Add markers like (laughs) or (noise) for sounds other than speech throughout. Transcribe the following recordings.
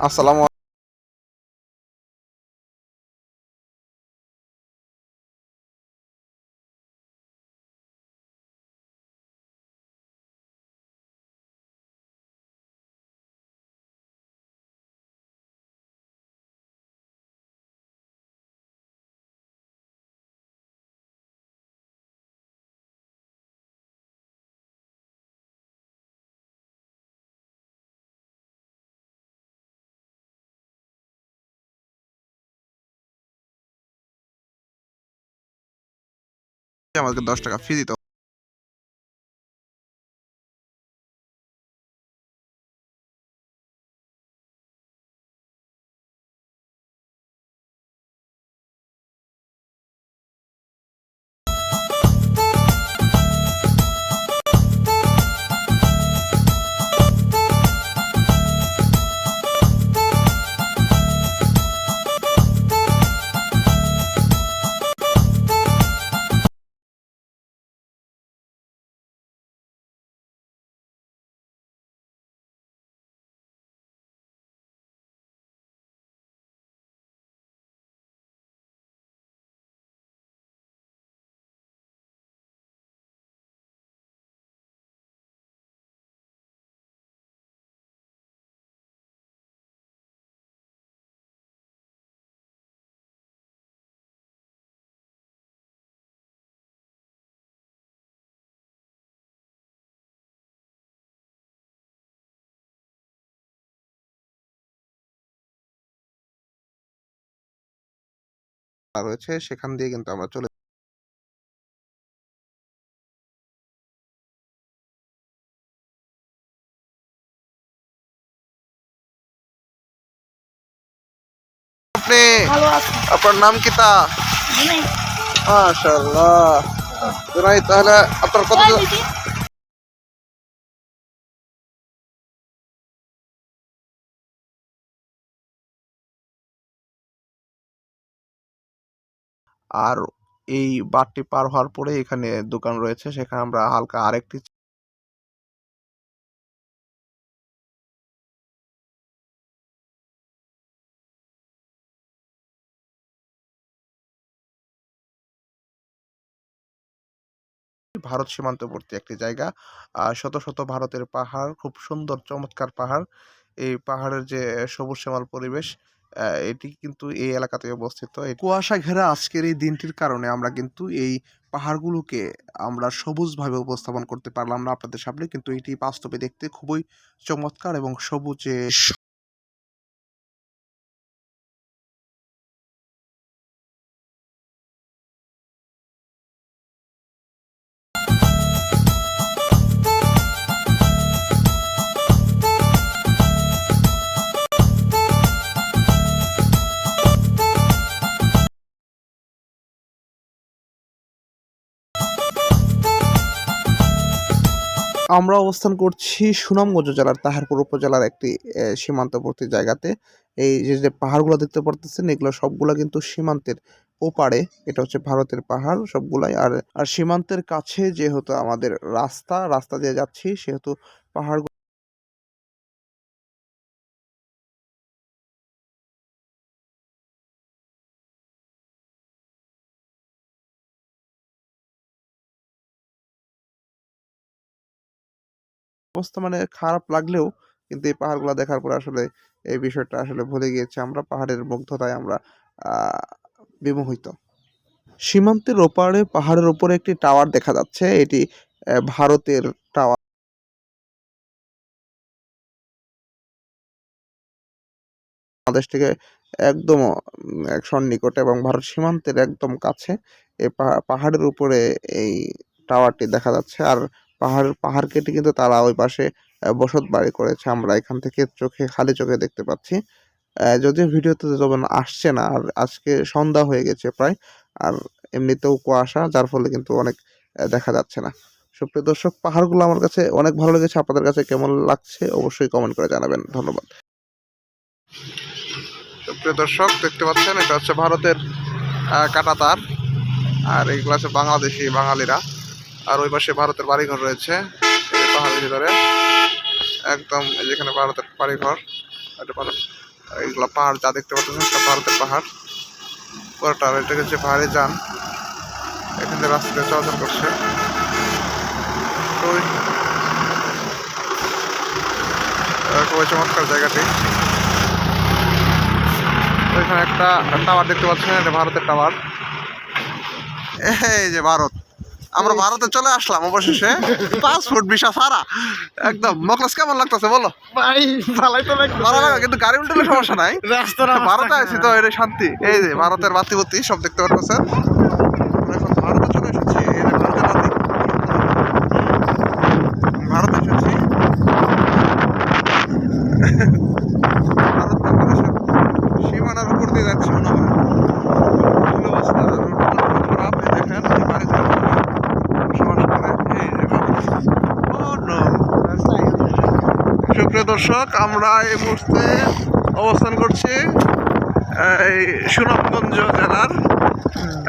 আসসালামু আমাকে দশ টাকা ফি দিতে রয়েছে সেখান দিয়ে কিন্তু আমরা চলে আপনি আপনার নাম কি তা? মাশাআল্লাহ। তাহলে আপনার কত আর এই বাঁধটি পার হওয়ার পরে এখানে দোকান রয়েছে, সেখানে আমরা হালকা আরেকটি ভারত সীমান্তবর্তী একটি জায়গা। শত শত ভারতের পাহাড়, খুব সুন্দর, চমৎকার পাহাড়। এই পাহাড়ের যে সবুজ শ্যামল পরিবেশ এটি কিন্তু এই এলাকাতে অবস্থিত। কুয়াশা ঘেরা আজকের এই দিনটির কারণে আমরা কিন্তু এই পাহাড়গুলোকে আমরা সবুজভাবে উপস্থাপন করতে পারলাম না আপনাদের সামনে। কিন্তু এটি বাস্তবে দেখতে খুবই চমৎকার এবং সবুজে আমরা অবস্থান করছি সুনামগঞ্জ জেলার তাহারপুর উপজেলার একটি সীমান্তবর্তী জায়গাতে। এই যে যে পাহাড়গুলো দেখতে পারতেছেন, এগুলো সবগুলো কিন্তু সীমান্তের ওপারে। এটা হচ্ছে ভারতের পাহাড় সবগুলাই। আর আর সীমান্তের কাছে যেহেতু আমাদের রাস্তা রাস্তা দিয়ে যাচ্ছি, সেহেতু পাহাড় অবস্থা মানে খারাপ লাগলেও কিন্তু এই পাহাড়গুলো দেখার পর আসলে এই বিষয়টা আসলে ভুলে গিয়েছি। আমরা পাহাড়ের মুগ্ধতায় আমরা বিমোহিত। সীমান্তের ওপারে, পাহাড়ের ওপরে একটি টাওয়ার দেখা যাচ্ছে। এটি ভারতের টাওয়ার। বাংলাদেশ থেকে একদম সন্নিকটে এবং ভারত সীমান্তের একদম কাছে এই পাহা- পাহাড়ের উপরে এই টাওয়ারটি দেখা যাচ্ছে। আর পাহাড় পাহাড় কেটে কিন্তু তারা ওই পাশে বসত বাড়ি করেছে। আমরা এখান থেকে চোখে, খালি চোখে দেখতে পাচ্ছি। যদিও ভিডিওতে যেমন আসছে না, আর আজকে সন্ধ্যা হয়ে গেছে প্রায়, আর এমনিতেও কুয়াশা, যার ফলে কিন্তু অনেক দেখা যাচ্ছে না। সুপ্রিয় দর্শক, পাহাড়গুলো আমার কাছে অনেক ভালো লেগেছে। আপনাদের কাছে কেমন লাগছে অবশ্যই কমেন্ট করে জানাবেন। ধন্যবাদ। সুপ্রিয় দর্শক, দেখতে পাচ্ছেন, এটা হচ্ছে ভারতের কাঁটাতার। আর এইগুলো আছে বাংলাদেশি বাঙালিরা। আর ওই পাশে ভারতের বাড়িঘর রয়েছে পাহাড়ের ভিতরে। একদম যেখানে ভারতের বাড়িঘর এগুলো পাহাড় যা দেখতে পাচ্ছেন সব ভারতের পাহাড়। পুরোটা এটা হচ্ছে পাহাড়ে যান এখান থেকে রাস্তা দিয়ে চলাচল করছে। খুবই খুবই চমৎকার জায়গাটি। এখানে একটা টাওয়ার দেখতে পাচ্ছেন, এটা ভারতের টাওয়ার এই যে ভারত। আমরা ভারতে চলে আসলাম অবশেষে। পাসপোর্ট ভিসা সারা একদম। মকলাস কেমন লাগতেছে বলো? ভাই ভালোই তো ভালো লাগে কিন্তু গাড়ি উল্টে সমস্যা নাই। ভারতে আছি তো এটা শান্তি। এই যে ভারতের বাতি বাতি সব দেখতে পারতেছেন। এখন ভারতে চলে এসেছি এই যে ভারতের বাতি ভারতে এসেছি ভারত বাংলাদেশের সীমানার উপর দিয়ে যাচ্ছে মনে হয় কি অবস্থা খারাপ এই দেখেন এই বাড়িতে বসবাস করে এই যে ভারত। Oh no! সুপ্রিয় দর্শক আমরা এই মুহূর্তে অবস্থান করছি এই সুনামগঞ্জ জেলার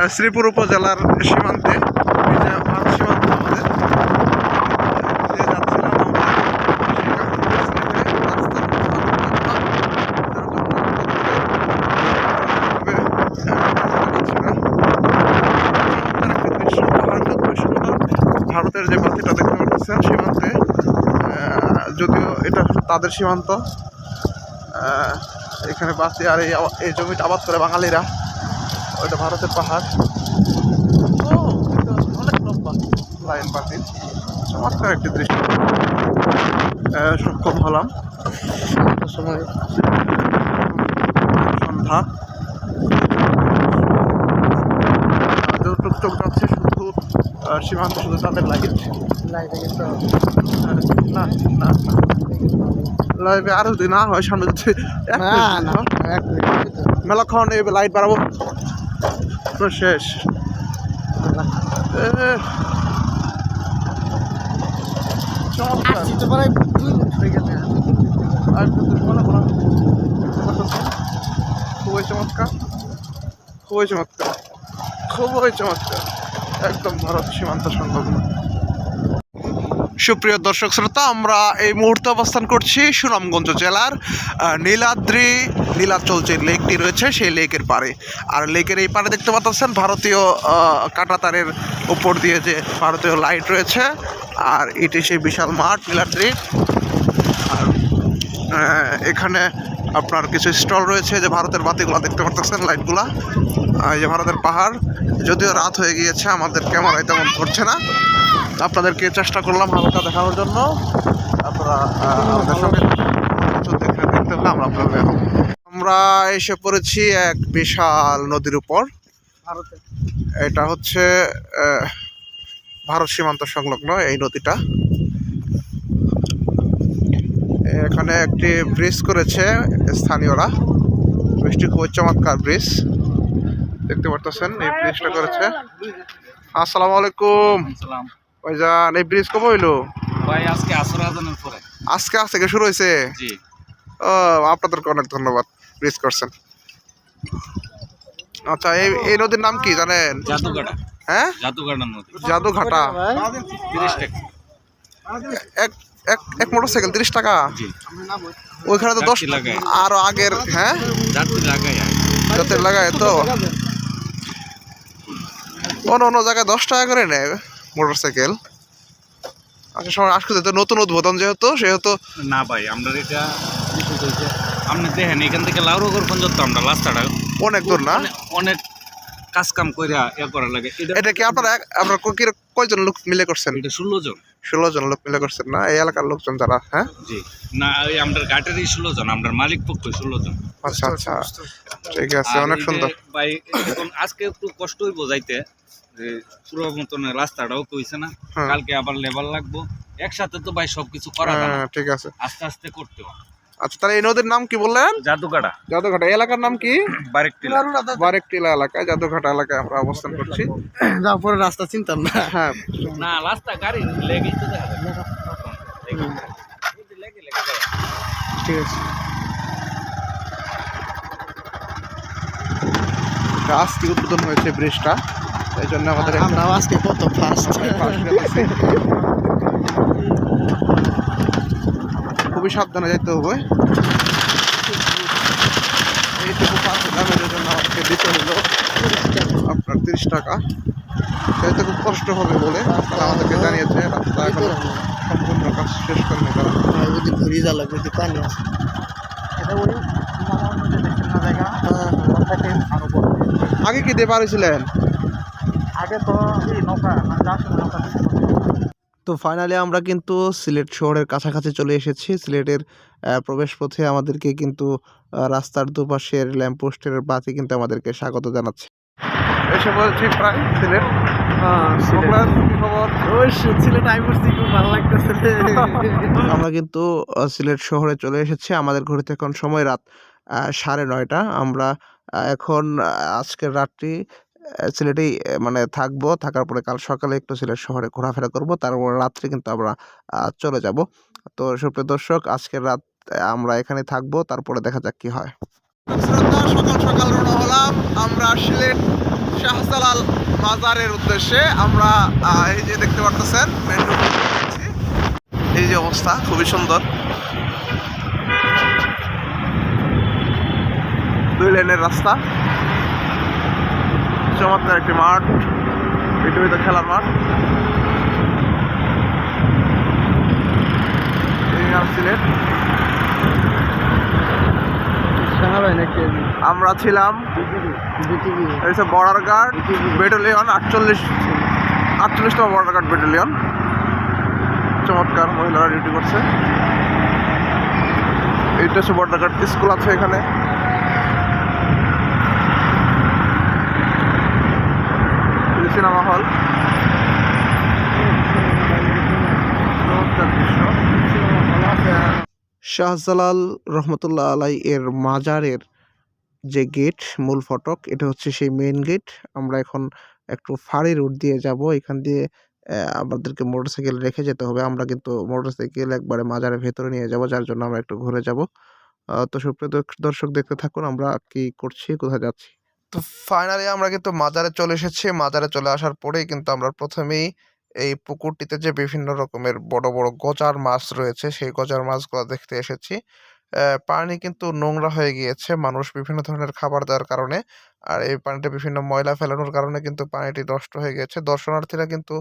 শ্রীপুর উপজেলার সীমান্তে এই যে ভারত সীমান্ত আমাদের যে যাচ্ছিলাম আমরা সেখানে পরিস্থিতিতে রাস্তার ভারতের যে বাতিটা দেখতে পাচ্ছেন সীমান্তে আহ, যদিও এটা তাদের সীমান্ত। এখানে বাসি আর এই এই জমিটা আবাদ করে বাঙালিরা। ওইটা ভারতের পাহাড়। অনেক লম্বা। লাইন বাতিল চমৎকার একটি দৃশ্য। সক্ষম হলাম। সময়। সন্ধ্যা। টুকটুক যাচ্ছে শুধু সীমান্ত শুধু তাদের লাইটে কিন্তু না না। লাইভে আরও যদি না হয় সামনে যদি মেলাক্ষণ এই লাইট বাড়াবো। শেষ। খুবই চমৎকার। খুবই চমৎকার। খুবই চমৎকার। একদম ভারত সীমান্ত সংলগ্ন। সুপ্রিয় দর্শক শ্রোতা, আমরা এই মুহূর্তে অবস্থান করছি সুনামগঞ্জ জেলার নীলাদ্রি, নীলাচল যে লেকটি রয়েছে সেই লেকের পাড়ে। আর লেকের এই পাড়ে দেখতে পাচ্ছেন ভারতীয় কাঁটাতারের উপর দিয়ে যে ভারতীয় লাইট রয়েছে, আর এটি সেই বিশাল মাঠ, নীলাদ্রি। আর এখানে আপনার কিছু স্টল রয়েছে, যে ভারতের বাতিগুলো দেখতে পারতেছেন লাইটগুলা। এই যে ভারতের পাহাড়, যদিও রাত হয়ে গিয়েছে, আমাদের ক্যামেরায় তেমন ধরছে না। আপনাদেরকে চেষ্টা করলাম হালকা দেখানোর জন্য। আপনারা আমাদের সঙ্গে দেখতে হলে আমরা আপনাদের আমরা এসে পড়েছি এক বিশাল নদীর উপর। এটা হচ্ছে আহ, ভারত সীমান্ত সংলগ্ন এই নদীটা। এখানে একটি ব্রিজ করেছে স্থানীয়রা। ব্রিজটি খুবই চমৎকার ব্রিজ। দেখতে পারতেছেন এই ব্রিজটা করেছে। আসসালামু আলাইকুম। সালাম ভাইজান এই ব্রিজ কবে হইল? ভাই আজকে আসর আজানের পরে। আজকে আজ থেকে শুরু হয়েছে জি। ও আপনাদেরকে অনেক ধন্যবাদ ব্রিজ করছেন। আচ্ছা এই এই নদীর নাম কি জানেন? জাদুঘাটা। হ্যাঁ? জাদুঘাটা নদী। জাদুঘাটা। এক এক তিরিশ টাকা? ওইখানে তো দশ। আরও আগের হ্যাঁ? যাতে লাগায় তো। অন্য অন্য জায়গায় দশ টাকা করে নেয়। মোটর সাইকেল আচ্ছা সময় আসতে তো নতুন উদ্বোধন যেহেতু সেহেতু না ভাই আমরা এটা আপনি দেখেন এখান থেকে লাউরগর পর্যন্ত আমরা রাস্তাটা অনেক দূর না? অনেক- কাজ কাম করে এ করা লাগে। এটা কি আপনারা আপনারা ক- কয়জন লোক মিলে করছেন? এটা ষোলো জন। ষোলো জন লোক মিলে করছেন না? এই এলাকার লোকজন যারা হ্যাঁ? জি। না এই আমরা ঘাটেরই ষোলো জন আমরা মালিক পক্ষ ষোলো জন। আচ্ছা আচ্ছা। ঠিক আছে অনেক সুন্দর। ভাই এখন আজকে একটু কষ্টই বোঝাইতে যে পুরো মতন রাস্তাটাও কইছে না হ্যাঁ। কালকে আবার লেবার লাগবো। একসাথে তো ভাই সবকিছু করা হ্যাঁ ঠিক আছে। আস্তে আস্তে করতে হবে। আচ্ছা তাহলে এই নদীর নাম কি বললেন? জাদুঘাটা। জাদুঘাটা। এলাকার নাম কি? বারেক টিলা বারেকটিলা এলাকায় জাদুঘাটা এলাকায় আমরা অবস্থান করছি। যা পরে রাস্তা চিনতাম না। হ্যাঁ। না রাস্তা গাড়ি তো লেগে লেগে ঠিক আছে। আজকে উদ্বোধন হয়েছে ব্রিজটা। এই জন্য আমাদের আমরা আজকে কত ফার্স্ট খুবই সাবধানে যেতে হবে। দিতে হলো। আপনার তিরিশ টাকা। সেটা খুব কষ্ট হবে বলে তারা আমাদেরকে জানিয়েছে। রাস্তা এখন সম্পূর্ণ কাজ শেষ করেনি তারা যদি ঘুরি যা লাগবে যদি পানি আছে এটা ওই যে দেখছেন না জায়গা। থেকে আরও বড়। আগে কি দিয়ে পারিছিলেন আগে তো এই নৌকা মানে সময় নৌকা তো ফাইনালি আমরা কিন্তু সিলেট শহরের কাছাকাছি চলে এসেছি। সিলেটের আহ, প্রবেশ পথে আমাদেরকে কিন্তু রাস্তার দুপাশের ল্যাম্পপোস্টের বাতি কিন্তু আমাদেরকে স্বাগত জানাচ্ছে। এসে বলছি প্রায় সিলেট। হ্যাঁ আপনার কি খবর। ওই ছিল টাইম করছি খুব ভালো লাগতেছে (laughs) আমরা কিন্তু সিলেট শহরে চলে এসেছি। আমাদের ঘড়িতে এখন সময় রাত আহ, সাড়ে নয়টা। আমরা এখন আজকের রাতটি সিলেটেই মানে থাকব। থাকার পরে কাল সকালে একটু সিলেট শহরে ঘোরাফেরা করব। তারপর রাত্রে কিন্তু আমরা চলে যাব। তো সুপ্রিয় দর্শক, আজকের রাত আমরা এখানে থাকব। তারপরে দেখা যাক কি হয়। সকাল সকাল রওনা হলাম। আমরা সিলেট শাহজালাল মাজারের উদ্দেশ্যে আমরা এই যে দেখতে পারতেছেন এই যে অবস্থা, খুবই সুন্দর। দুই লেনের রাস্তা। চমৎকার একটি মাঠ পৃথিবীতে খেলার মাঠ। সিলেট। আমরা ছিলাম এটা বর্ডার গার্ড ব্যাটালিয়ন আটচল্লিশ আটচল্লিশতম বর্ডার গার্ড ব্যাটালিয়ন। চমৎকার মহিলারা ডিউটি করছে। এইটা হচ্ছে বর্ডার গার্ড স্কুল আছে এখানে সিনেমা হল চমৎকার দৃশ্য শাহজালাল রহমতুল্লাহ আলাই এর মাজারের যে গেট, মূল ফটক, এটা হচ্ছে সেই মেইন গেট আমরা এখন একটু ফাঁড়ি রুট দিয়ে যাব। এখান দিয়ে আমাদেরকে মোটরসাইকেল রেখে যেতে হবে। আমরা কিন্তু মোটরসাইকেল একবারে মাজারের ভেতরে নিয়ে যাব, যার জন্য আমরা একটু ঘুরে যাব। তো সুপ্রিয় দর্শক দেখতে থাকুন, আমরা কি করছি, কোথায় যাচ্ছি? তো ফাইনালি আমরা কিন্তু মাজারে চলে এসেছি। মাজারে চলে আসার পরেই কিন্তু আমরা প্রথমেই এই পুকুরটিতে যে বিভিন্ন রকমের বড় বড় গজার মাছ রয়েছে সেই গজার মাছগুলো দেখতে এসেছি। পানি কিন্তু নোংরা হয়ে গিয়েছে মানুষ বিভিন্ন ধরনের খাবার দেওয়ার কারণে। আর এই পানিতে বিভিন্ন ময়লা ফেলানোর কারণে কিন্তু পানিটি নষ্ট হয়ে গেছে দর্শনার্থীরা কিন্তু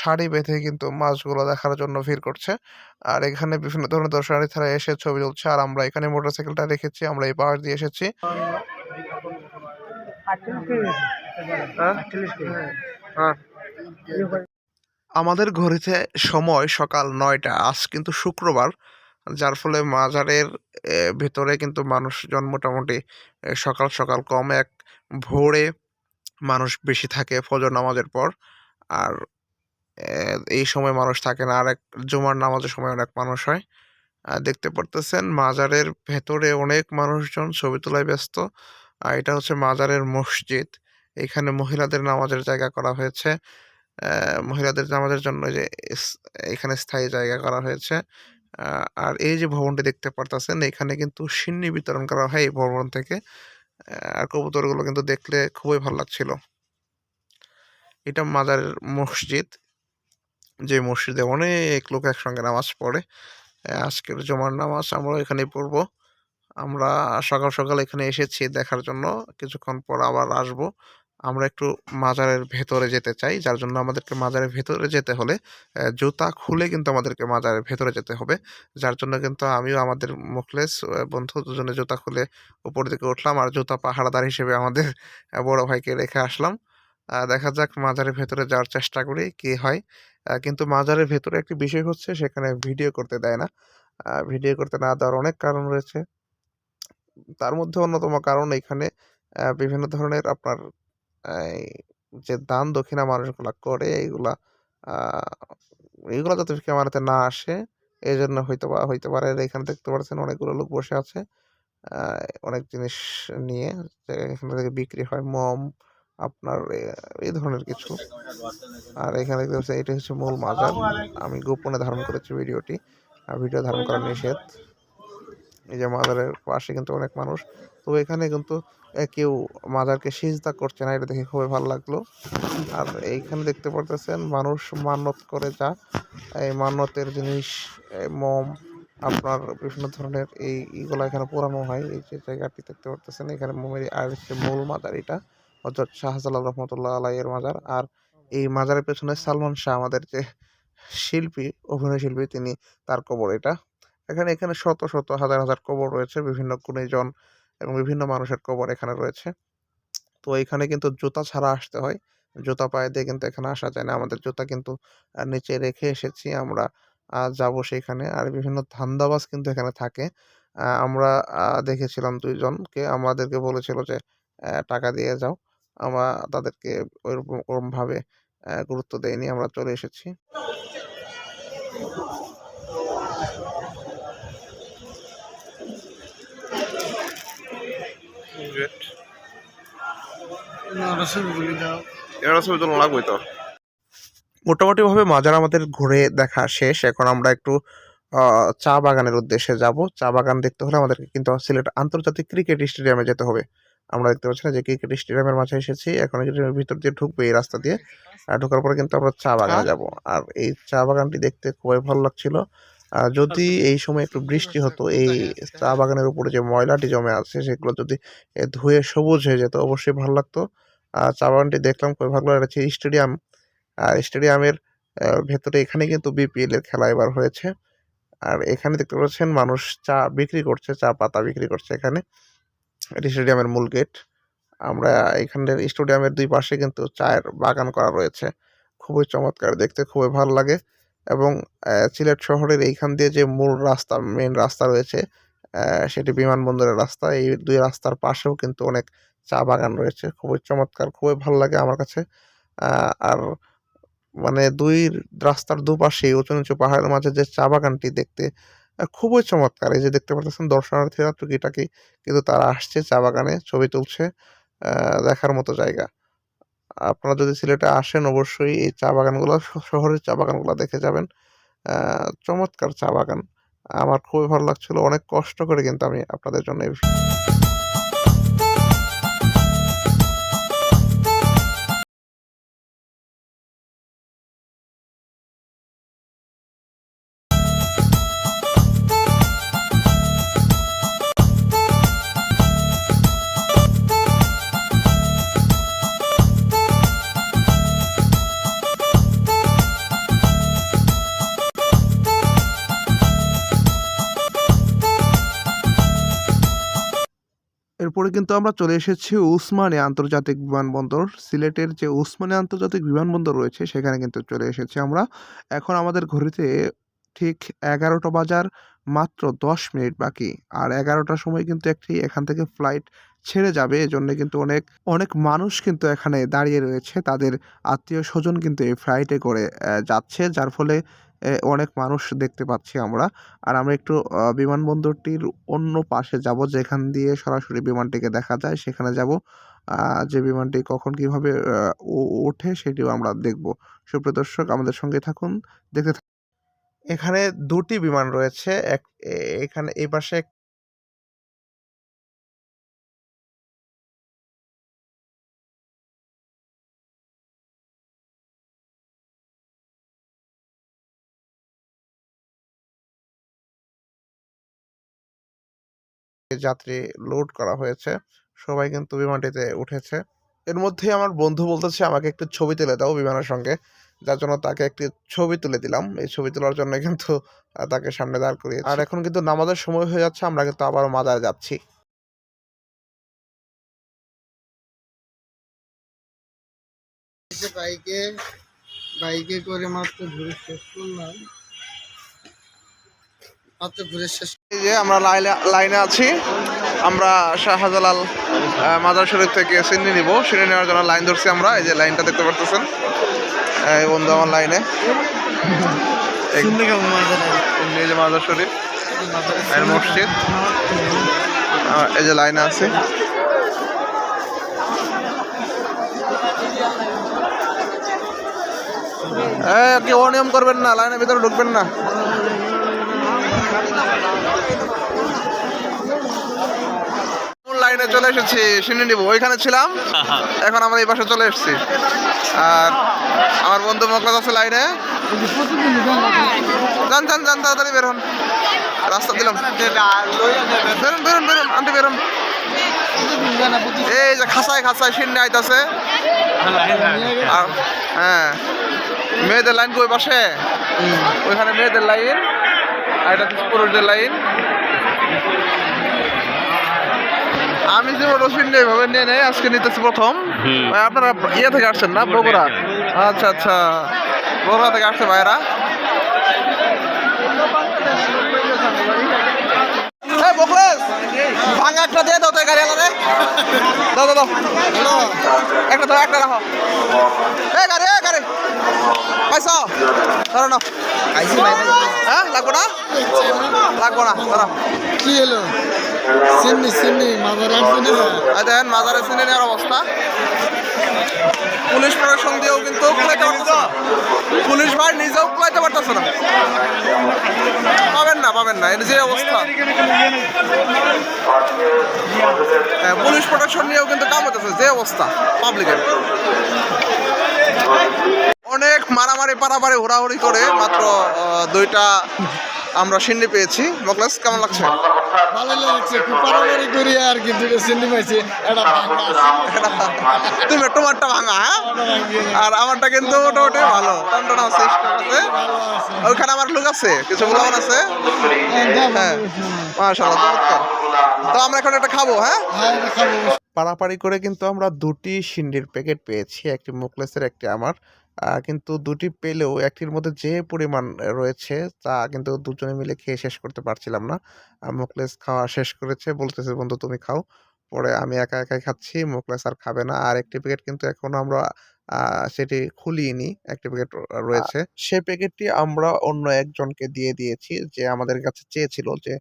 সারি বেঁধে কিন্তু মাছগুলো দেখার জন্য ভিড় করছে। আর এখানে বিভিন্ন ধরনের দর্শনার্থীরা এসে ছবি তুলছে। আর আমরা এখানে মোটরসাইকেলটা রেখেছি আমরা এই পাহাড় দিয়ে এসেছি। হ্যাঁ? আমাদের ঘড়িতে সময় সকাল নয়টা, আজ কিন্তু শুক্রবার, যার ফলে মাজারের ভেতরে কিন্তু মানুষজন মোটামুটি সকাল সকাল কম এক ভোরে মানুষ বেশি থাকে ফজর নামাজের পর। আর এই সময় মানুষ থাকে না আর এক জুমার নামাজের সময় অনেক মানুষ হয়। আর দেখতে পারতেছেন মাজারের ভেতরে অনেক মানুষজন ছবি তোলায় ব্যস্ত। আর এটা হচ্ছে মাজারের মসজিদ। এখানে মহিলাদের নামাজের জায়গা করা হয়েছে। মহিলাদের নামাজের জন্য যে এখানে স্থায়ী জায়গা করা হয়েছে। আর এই যে ভবনটি দেখতে পারতেছেন, এখানে কিন্তু সিন্নি বিতরণ করা হয় এই ভবন থেকে। আর কবুতরগুলো কিন্তু দেখলে খুবই ভালো লাগছিল। এটা মাজারের মসজিদ। যে মসজিদে অনেক লোক একসঙ্গে নামাজ পড়ে। আজকের জমার নামাজ আমরা এখানেই পড়ব। আমরা সকাল সকাল এখানে এসেছি দেখার জন্য। কিছুক্ষণ পর আবার আসব। আমরা একটু মাজারের ভেতরে যেতে চাই, যার জন্য আমাদেরকে মাজারের ভেতরে যেতে হলে জুতা খুলে কিন্তু আমাদেরকে মাজারের ভেতরে যেতে হবে। যার জন্য কিন্তু আমিও আমাদের মুখলেস বন্ধু দুজনে জুতা খুলে উপর দিকে উঠলাম আর জুতা পাহারাদার হিসেবে আমাদের বড় ভাইকে রেখে আসলাম। দেখা যাক মাজারের ভেতরে যাওয়ার চেষ্টা করি, কি হয়। কিন্তু মাজারের ভেতরে একটি বিষয় হচ্ছে, সেখানে ভিডিও করতে দেয় না। ভিডিও করতে না দেওয়ার অনেক কারণ রয়েছে। তার মধ্যে অন্যতম কারণ, এখানে বিভিন্ন ধরনের আপনার যে দান দক্ষিণা মানুষগুলা করে, এইগুলা এইগুলা যাতে ক্যামেরাতে না আসে এই জন্য হয়তো বা হইতে পারে এখানে দেখতে পাচ্ছেন অনেকগুলো লোক বসে আছে। অনেক জিনিস নিয়ে এখানে থেকে বিক্রি হয়, মম, আপনার এই ধরনের কিছু। আর এখানে দেখতে পাচ্ছেন, এটা হচ্ছে মূল মাজার। আমি গোপনে ধারণ করেছি ভিডিওটি। আর ভিডিও ধারণ করা নিষেধ। এই যে মাজারের পাশে কিন্তু অনেক মানুষ। তো এখানে কিন্তু কেউ মাজারকে সিজদা করছে না, এটা দেখে খুবই ভালো লাগল। আর এইখানে দেখতে পারতেছেন মানুষ মান্নত করে যা। এই মান্নতের জিনিস মম, আপনার বিভিন্ন ধরনের এই ইগুলো এখানে পোড়ানো হয়। এই যে জায়গাটি দেখতে পারতেছেন, এখানে মোমের আর হচ্ছে মূল মাজার এটা হজরত শাহজালাল রহমতুল্লাহ আলাইয়ের মাজার। আর এই মাজারের পেছনে সালমান শাহ আমাদের যে শিল্পী, অভিনয় শিল্পী, তিনি তার কবর এটা। এখানে এখানে শত শত, হাজার হাজার কবর রয়েছে, বিভিন্ন গুণীজন এবং বিভিন্ন মানুষের কবর এখানে রয়েছে। তো এখানে কিন্তু জুতা ছাড়া আসতে হয়। জুতা পায়ে দিয়ে কিন্তু এখানে আসা যায় না। আমাদের জুতা কিন্তু নিচে রেখে এসেছি। আমরা যাব সেখানে। আর বিভিন্ন ধান্দাবাজ কিন্তু এখানে থাকে। আমরা দেখেছিলাম দুইজনকে। আমাদেরকে বলেছিল যে টাকা দিয়ে যাও। আমরা তাদেরকে ওইরকম ওরকম ভাবে গুরুত্ব দেয়নি আমরা চলে এসেছি। রসুলগুলি ছবি তোলা লাগবে তো মোটামুটি ভাবে মাজার আমাদের ঘুরে দেখা শেষ। এখন আমরা একটু চা বাগানের উদ্দেশ্যে যাব। চা বাগান দেখতে হলে আমাদেরকে কিন্তু সিলেট আন্তর্জাতিক ক্রিকেট স্টেডিয়ামে যেতে হবে। আমরা দেখতে পাচ্ছি না যে ক্রিকেট স্টেডিয়ামের মাঝে এসেছি। এখন স্টেডিয়ামের ভিতর দিয়ে ঢুকবো এই রাস্তা দিয়ে। আর ঢোকার পরে কিন্তু আমরা চা বাগানে যাব। আর এই চা বাগানটি দেখতে খুবই ভালো লাগছিল। আর যদি এই সময় একটু বৃষ্টি হতো এই চা বাগানের উপরে যে ময়লাটি জমে আছে সেগুলো যদি ধুয়ে সবুজ হয়ে যেত অবশ্যই ভালো লাগতো। চা বাগানটি দেখলাম, খুবই ভালো হচ্ছে স্টেডিয়াম আর স্টেডিয়ামের ভেতরে এখানে কিন্তু বিপিএল এর খেলা এবার হয়েছে। আর এখানে দেখতে পাচ্ছেন, মানুষ চা বিক্রি করছে, চা পাতা বিক্রি করছে এখানে। এটি স্টেডিয়ামের মূল গেট। আমরা এখানের স্টেডিয়ামের দুই পাশে কিন্তু চায়ের বাগান করা রয়েছে। খুবই চমৎকার, দেখতে খুবই ভালো লাগে। এবং সিলেট শহরের এইখান দিয়ে যে মূল রাস্তা মেন রাস্তা রয়েছে সেটি বিমানবন্দরের রাস্তা। এই দুই রাস্তার পাশেও কিন্তু অনেক চা বাগান রয়েছে। খুবই চমৎকার, খুবই ভালো লাগে আমার কাছে। আর মানে দুই রাস্তার দুপাশে উঁচু নিচু পাহাড়ের মাঝে যে চা বাগানটি দেখতে খুবই চমৎকার। এই যে দেখতে পাচ্ছেন দর্শনার্থীরা টুকিটাকি কিন্তু তারা আসছে চা বাগানে, ছবি তুলছে দেখার মতো জায়গা। আপনারা যদি সিলেটে আসেন অবশ্যই এই চা বাগানগুলো শহরের চা বাগানগুলো দেখে যাবেন। চমৎকার চা বাগান। আমার খুবই ভালো লাগছিল, অনেক কষ্ট করে কিন্তু আমি আপনাদের জন্য এই এরপরে কিন্তু আমরা চলে এসেছি উসমানী আন্তর্জাতিক বিমানবন্দর। সিলেটের যে উসমানী আন্তর্জাতিক বিমানবন্দর রয়েছে, সেখানে কিন্তু চলে এসেছি আমরা। এখন আমাদের ঘড়িতে ঠিক এগারোটা বাজার। মাত্র দশ মিনিট বাকি। আর এগারোটার সময় কিন্তু একটি এখান থেকে ফ্লাইট ছেড়ে যাবে। এজন্য কিন্তু অনেক অনেক মানুষ কিন্তু এখানে দাঁড়িয়ে রয়েছে। তাদের আত্মীয় স্বজন কিন্তু এই ফ্লাইটে করে যাচ্ছে। যার ফলে অনেক মানুষ দেখতে পাচ্ছি আমরা। আর আমরা একটু বিমানবন্দরটির অন্য পাশে যাব, যেখান দিয়ে সরাসরি বিমানটিকে দেখা যায়। সেখানে যাব যে বিমানটি কখন কীভাবে ওঠে সেটিও আমরা দেখব। সুপ্রিয় দর্শক, আমাদের সঙ্গে থাকুন। দেখতে এখানে দুটি বিমান রয়েছে। এক এখানে এই পাশে যাত্রী লোড করা হয়েছে। সবাই কিন্তু বিমানটিতে উঠেছে। এর মধ্যে আমার বন্ধু বলতেছে আমাকে একটু ছবি তুলে দাও বিমানের সঙ্গে। যার জন্য তাকে একটি ছবি তুলে দিলাম। এই ছবি তোলার জন্য কিন্তু তাকে সামনে দাঁড় করিয়েছি। আর এখন কিন্তু নামাজের সময় হয়ে যাচ্ছে আমরা কিন্তু আবারও মাজারে যাচ্ছি। বাইকে বাইকে করে মাত্র ঘুরে শেষ করলাম। মাত্র ঘুরে শেষ এই যে আমরা লাইনে আছি। আমরা শাহজালাল মাজার শরীফ থেকে সিন্নি নিব। সিন্নি নেওয়ার জন্য লাইন ধরছি আমরা। এই যে লাইনটা দেখতে পারতেছেন। এই বন্ধু আমার লাইনে। এই যে মাজার শরীফ মসজিদ। এই যে লাইনে আছে। অনিয়ম করবেন না লাইনের ভিতরে ঢুকবেন না। লাইনে চলে এসেছি শুনে নিব। ওইখানে ছিলাম, এখন আমরা এই পাশে চলে এসেছি। আর আমার বন্ধু মকলাস আছে লাইনে। যান যান যান, তাড়াতাড়ি বেরোন রাস্তা দিলাম। বেরোন বেরোন বেরোন, আন্টি বেরোন। এই যে খাসায় খাসায় সিন্নি আইতাছে। হ্যাঁ মেয়েদের লাইন কই পাশে? ওইখানে মেয়েদের লাইন, আর এটা পুরুষদের লাইন। আমি যে রসিন এইভাবে নিয়ে নেই আজকে নিতেছি প্রথম। আপনারা ইয়ে থেকে আসছেন না? বগুড়া? আচ্ছা আচ্ছা। বগুড়া থেকে আসছে ভাইরা। ভাঙা একটা দিয়ে দাও তো গাড়ি আলাদা। দাও দাও দাও। একটা দাও একটা রাখো। এই গাড়ি। গাড়ি ধরো না। হ্যাঁ লাগবো না? লাগবো না। ধরো। কি এলো সিন্নি সিন্নি মাদার আসছে না? এই দেখেন মাজারে চিনে নেওয়ার অবস্থা। পুলিশ প্রশাসন দিয়েও কিন্তু কুলাইতে পারতেছে পুলিশ ভাই নিজেও কুলাইতে পারতেছে না। পাবেন না পাবেন না। এর যে অবস্থা। পুলিশ প্রোটেকশন নিয়েও কিন্তু কাম হতেছে যে অবস্থা পাবলিকের মারামারি পারামারি হুড়াহুড়ি করে মাত্র দুইটা আমরা সিন্নি পেয়েছি। মকলাস কেমন লাগছে? ভালো লাগছে খুব পারাপারি করি আর কি দুটো সিন্নি পাইছি এটা তুমি তোমারটা ভাঙা হ্যাঁ। আর আমারটা কিন্তু মোটামুটি ভালো। টনটনা আছে। ওইখানে আমার লোক আছে কিছু আছে? হ্যাঁ, হ্যাঁ। দাও। মাশাআল্লাহ চমৎকার। তো আমরা এখন একটা খাব হ্যাঁ? হ্যাঁ পাড়াপাড়ি করে কিন্তু আমরা দুটি সিন্ডির প্যাকেট পেয়েছি একটি মুকলেসের একটি আমার। কিন্তু দুটি পেলেও একটির মধ্যে যে পরিমাণ রয়েছে তা কিন্তু দুজনে মিলে খেয়ে শেষ করতে পারছিলাম না। মুকলেস খাওয়া শেষ করেছে বলতেছে বন্ধু তুমি খাও। পরে আমি একা একাই খাচ্ছি মুকলেস আর খাবে না। আর একটি প্যাকেট কিন্তু এখনও আমরা সেটি খুলিনি। একটি প্যাকেট রয়েছে। সে প্যাকেটটি আমরা অন্য একজনকে দিয়ে দিয়েছি যে আমাদের কাছে চেয়েছিল যে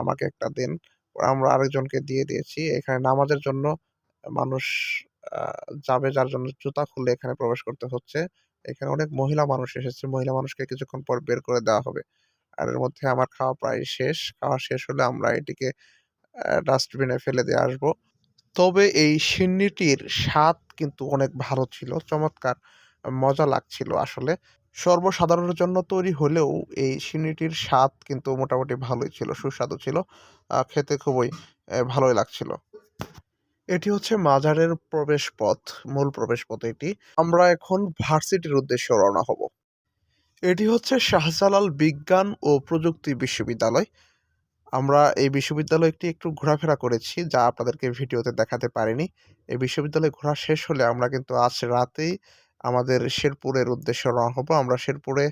আমাকে একটা দিন। আমরা আরেকজনকে দিয়ে দিয়েছি। এখানে নামাজের জন্য মানুষ যাবে যার জন্য জুতা খুলে এখানে প্রবেশ করতে হচ্ছে। এখানে অনেক মহিলা মানুষ এসেছে। মহিলা মানুষকে কিছুক্ষণ পর বের করে দেওয়া হবে। আর এর মধ্যে আমার খাওয়া প্রায় শেষ। খাওয়া শেষ হলে আমরা এটিকে ডাস্টবিনে ফেলে দিয়ে আসব। তবে এই সিন্নিটির স্বাদ কিন্তু অনেক ভালো ছিল। চমৎকার মজা লাগছিল আসলে। সর্বসাধারণের জন্য তৈরি হলেও এই সিন্নিটির স্বাদ কিন্তু মোটামুটি ভালোই ছিল, সুস্বাদু ছিল। খেতে খুবই ভালোই লাগছিল। এটি হচ্ছে মাজারের প্রবেশ পথ মূল প্রবেশ পথ এটি। আমরা এখন ভার্সিটির উদ্দেশ্যে রওনা হব। এটি হচ্ছে শাহজালাল বিজ্ঞান ও প্রযুক্তি বিশ্ববিদ্যালয়। আমরা এই বিশ্ববিদ্যালয়টি একটু ঘোরাফেরা করেছি, যা আপনাদেরকে ভিডিওতে দেখাতে পারিনি। এই বিশ্ববিদ্যালয়ে ঘোরা শেষ হলে আমরা কিন্তু আজ রাতেই আমাদের শেরপুরের উদ্দেশ্যে রওনা হব। আমরা শেরপুরে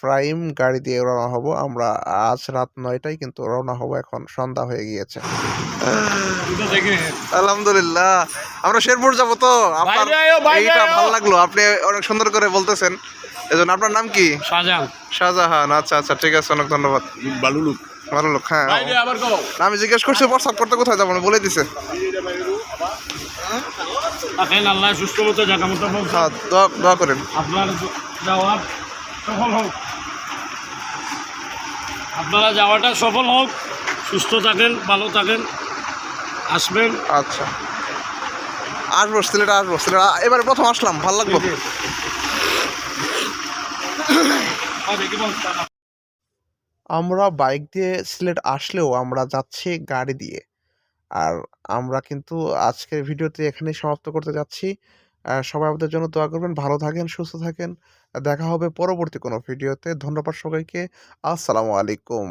প্রাইম গাড়ি দিয়ে রওনা হব। আমরা আজ রাত নয়টায় কিন্তু রওনা হব এখন সন্ধ্যা হয়ে গিয়েছে। আলহামদুলিল্লাহ। আমরা শেরপুর যাব তো। আপনার এইটা ভালো লাগল। আপনি অনেক সুন্দর করে বলতেছেন। এজন্য আপনার নাম কি? শাহজাহান। শাহজাহান আচ্ছা আচ্ছা ঠিক আছে অনেক ধন্যবাদ। লোক ভালো লোক হ্যাঁ আবার কও। আমি জিজ্ঞেস করছি প্রস্তাব করতে কোথায় যাব? না বলে দিছে। থাকেন আল্লাহ সুস্থ মতো জায়গা মতো পৌঁছান। হ্যাঁ দোয়া দোয়া করেন। আপনার যাওয়ার সফল হোক আপনারা যাওয়াটা সফল হোক সুস্থ থাকেন ভালো থাকেন আসবেন। আচ্ছা। আসব সিলেটে আসব সিলেট এবারে প্রথম আসলাম ভালো লাগল। আমরা বাইক দিয়ে সিলেট আসলেও আমরা যাচ্ছি গাড়ি দিয়ে। আর আমরা কিন্তু আজকের ভিডিওতে এখানেই সমাপ্ত করতে যাচ্ছি। সবাই আমাদের জন্য দোয়া করবেন। ভালো থাকেন সুস্থ থাকেন। দেখা হবে পরবর্তী কোনো ভিডিওতে। ধন্যবাদ সবাইকে। আসসালামু আলাইকুম।